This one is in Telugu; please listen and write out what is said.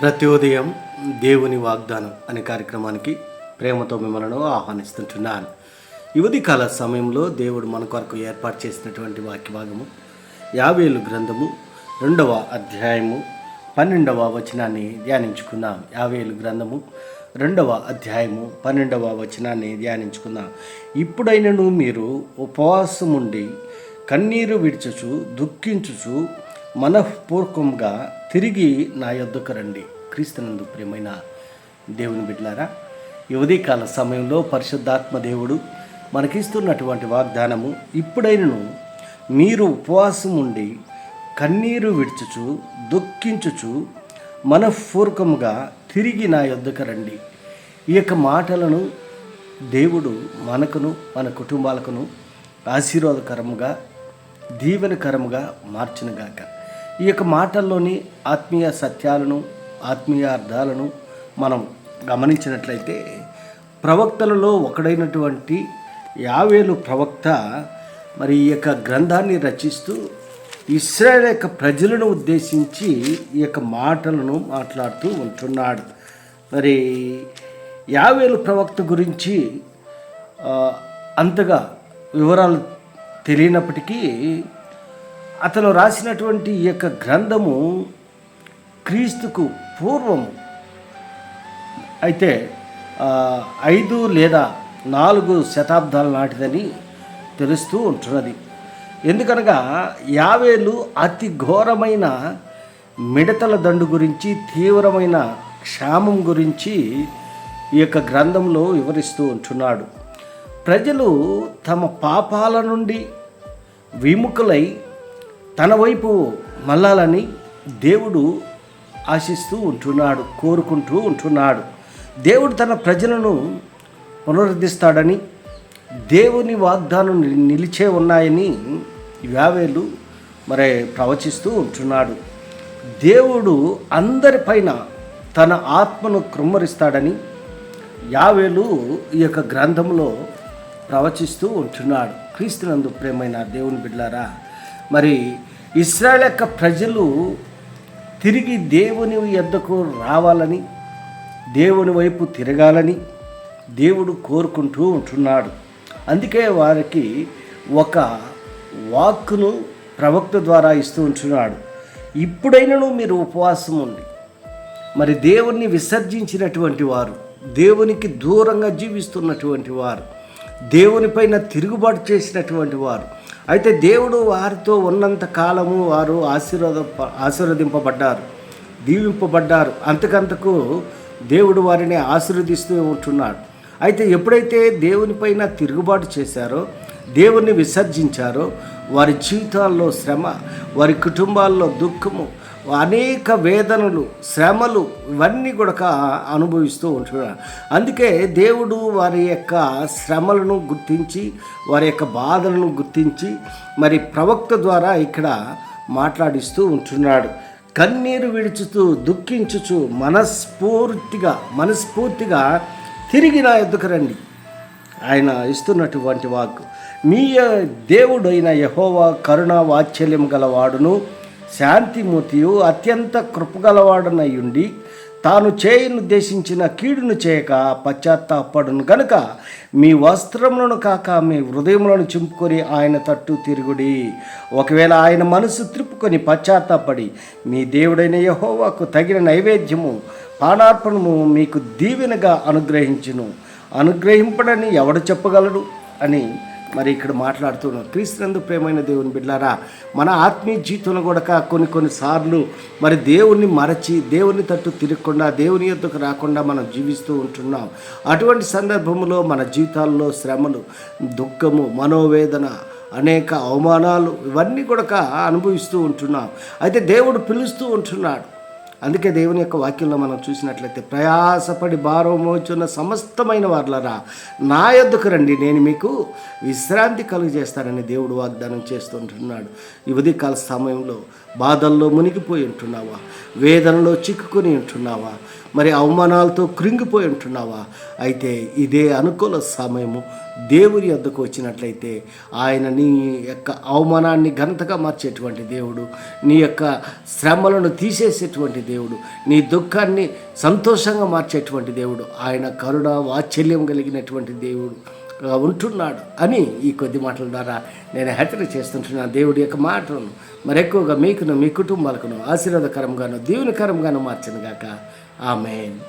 ప్రతి ఉదయం దేవుని వాగ్దానం అనే కార్యక్రమానికి ప్రేమతో మిమ్మల్ని ఆహ్వానిస్తుంటున్నాను. యువతి కాల సమయంలో దేవుడు మన కొరకు ఏర్పాటు చేసినటువంటి వాక్య భాగము యావేలు గ్రంథము రెండవ అధ్యాయము పన్నెండవ వచనాన్ని ధ్యానించుకున్నాం యావేలు గ్రంథము రెండవ అధ్యాయము పన్నెండవ వచనాన్ని ధ్యానించుకున్నాం ఇప్పుడైనను మీరు ఉపవాసం ఉండి కన్నీరు విడిచచు దుఃఖించుచు మనఃపూర్వకంగా తిరిగి నా యొద్దకు రండి. క్రీస్తునందు ప్రియమైన దేవుని బిడ్డలారా ఈ ఉదయకాల సమయంలో పరిశుద్ధాత్మ దేవుడు మనకిస్తున్నటువంటి వాగ్దానము ఇప్పుడైనను మీరు ఉపవాసం ఉండి కన్నీరు విడుచుచు దుఃఖించుచు మనఃపూర్వకముగా తిరిగి నా యొద్దకు రండి. ఈ యొక్క మాటలను దేవుడు మనకును మన కుటుంబాలకును ఆశీర్వాదకరముగా దీవెనకరముగా మార్చునుగాక. ఈ యొక్క మాటల్లోని ఆత్మీయ సత్యాలను ఆత్మీయ అర్థాలను మనం గమనించినట్లయితే ప్రవక్తలలో ఒకడైనటువంటి యావేలు ప్రవక్త మరి ఈ యొక్క గ్రంథాన్ని రచిస్తూ ఇస్రాయల్ యొక్క ప్రజలను ఉద్దేశించి ఈ యొక్క మాటలను మాట్లాడుతూ ఉంటున్నాడు. మరి యావేలు ప్రవక్త గురించి అంతగా వివరాలు తెలియనప్పటికీ అతను రాసినటువంటి ఈ యొక్క గ్రంథము క్రీస్తుకు పూర్వము. అయితే ఐదు లేదా నాలుగు శతాబ్దాల నాటిదని తెలుస్తూ ఉంటున్నది. ఎందుకనగా యావేలు అతి ఘోరమైన మిడతల దండు గురించి తీవ్రమైన క్షామం గురించి ఈ యొక్క గ్రంథంలో వివరిస్తూ ఉంటున్నాడు. ప్రజలు తమ పాపాల నుండి విముఖులై తన వైపు మళ్ళాలని దేవుడు ఆశిస్తూ ఉంటున్నాడు కోరుకుంటూ ఉంటున్నాడు. దేవుడు తన ప్రజలను పునరుద్ధిస్తాడని దేవుని వాగ్దానం ని- నిలిచే ఉన్నాయని యావేలు మరి ప్రవచిస్తూ ఉంటున్నాడు. దేవుడు అందరిపైన తన ఆత్మను కృమ్మరిస్తాడని యావేలు ఈ యొక్క గ్రంథంలో ప్రవచిస్తూ ఉంటున్నాడు. క్రీస్తునందు ప్రేమైన దేవుని బిడ్డారా మరి ఇస్రాయల్ యొక్క ప్రజలు తిరిగి దేవుని ఎద్దకు రావాలని దేవుని వైపు తిరగాలని దేవుడు కోరుకుంటూ ఉంటున్నాడు. అందుకే వారికి ఒక వాక్కును ప్రవక్త ద్వారా ఇస్తూ ఉంటున్నాడు. ఇప్పుడైనను మీరు ఉపవాసం ఉండి మరి దేవుణ్ణి విసర్జించినటువంటి వారు దేవునికి దూరంగా జీవిస్తున్నటువంటి వారు దేవునిపైన తిరుగుబాటు చేసినటువంటి వారు అయితే దేవుడు వారితో ఉన్నంత కాలము వారు ఆశీర్వాద ఆశీర్వదింపబడ్డారు దీవింపబడ్డారు. అంతకంతకు దేవుడు వారిని ఆశీర్వదిస్తూ ఉంటున్నాడు. అయితే ఎప్పుడైతే దేవునిపైన తిరుగుబాటు చేశారో దేవుణ్ణి విసర్జించారో వారి జీవితాల్లో శ్రమ వారి కుటుంబాల్లో దుఃఖము అనేక వేదనలు శ్రమలు ఇవన్నీ కూడా అనుభవిస్తూ ఉంటున్నారు అందుకే దేవుడు వారి యొక్క శ్రమలను గుర్తించి వారి యొక్క బాధలను గుర్తించి మరి ప్రవక్త ద్వారా ఇక్కడ మాట్లాడిస్తూ ఉంటున్నాడు. కన్నీరు విడుచుతూ దుఃఖించుచు మనస్ఫూర్తిగా మనస్ఫూర్తిగా తిరిగి నా ఎద్దుకు రండి. ఆయన ఇస్తున్నటువంటి వాక్ మీ దేవుడైన యహోవా కరుణ వాత్సల్యం గలవాడును శాంతిమూర్తియు అత్యంత కృపగలవాడునయ్యుండి తాను చేయనుద్దేశించిన కీడును చేయక పశ్చాత్తాపడును గనుక మీ వస్త్రములను కాక మీ హృదయములను చింపుకొని ఆయన తట్టు తిరుగుడి. ఒకవేళ ఆయన మనసు త్రిప్పుకొని పశ్చాత్తాపడి మీ దేవుడైన యహోవాకు తగిన నైవేద్యము పానార్పణము మీకు దీవెనగా అనుగ్రహించును. అనుగ్రహింపడని ఎవడు చెప్పగలడు? అని మరి ఇక్కడ మాట్లాడుతున్నాం క్రీస్తునందు ప్రేమైన దేవుని బిడ్డారా మన ఆత్మీయ జీవితంలో కూడా కొన్ని కొన్నిసార్లు మరి దేవుణ్ణి మరచి దేవుని తట్టు తిరగకుండా దేవుని ఎద్దుకు రాకుండా మనం జీవిస్తూ ఉంటున్నాం. అటువంటి సందర్భంలో మన జీవితాల్లో శ్రమలు దుఃఖము మనోవేదన అనేక అవమానాలు ఇవన్నీ కూడా అనుభవిస్తూ ఉంటున్నాం. అయితే దేవుడు పిలుస్తూ ఉంటున్నాడు. అందుకే దేవుని యొక్క వాక్యంలో మనం చూసినట్లయితే ప్రయాసపడి భారం మోచున్న సమస్తమైన వార్లరా నా యొద్దకు రండి నేను మీకు విశ్రాంతి కలుగజేస్తానని దేవుడు వాగ్దానం చేస్తుంటున్నాడు. యువతి కాల సమయంలో బాధల్లో మునిగిపోయి ఉంటున్నావా? వేదనలో చిక్కుకొని ఉంటున్నావా? మరి అవమానాలతో కృంగిపోయి ఉంటున్నావా? అయితే ఇదే అనుకూల సమయము. దేవుని వద్దకు వచ్చినట్లయితే ఆయన నీ యొక్క అవమానాన్ని ఘనతగా మార్చేటువంటి దేవుడు నీ యొక్క శ్రమలను తీసేసేటువంటి దేవుడు నీ దుఃఖాన్ని సంతోషంగా మార్చేటువంటి దేవుడు ఆయన కరుణ వాత్సల్యం కలిగినటువంటి దేవుడు ఉంటున్నాడు అని ఈ కొద్ది మాటల ద్వారా నేను హెచ్చరిక చేస్తుంటున్నాను దేవుడి యొక్క మాటలను. మరెక్కువగా మీకును మీ కుటుంబాలకును ఆశీర్వాదకరంగాను దీవునికరంగాను మార్చను గాక. Amen.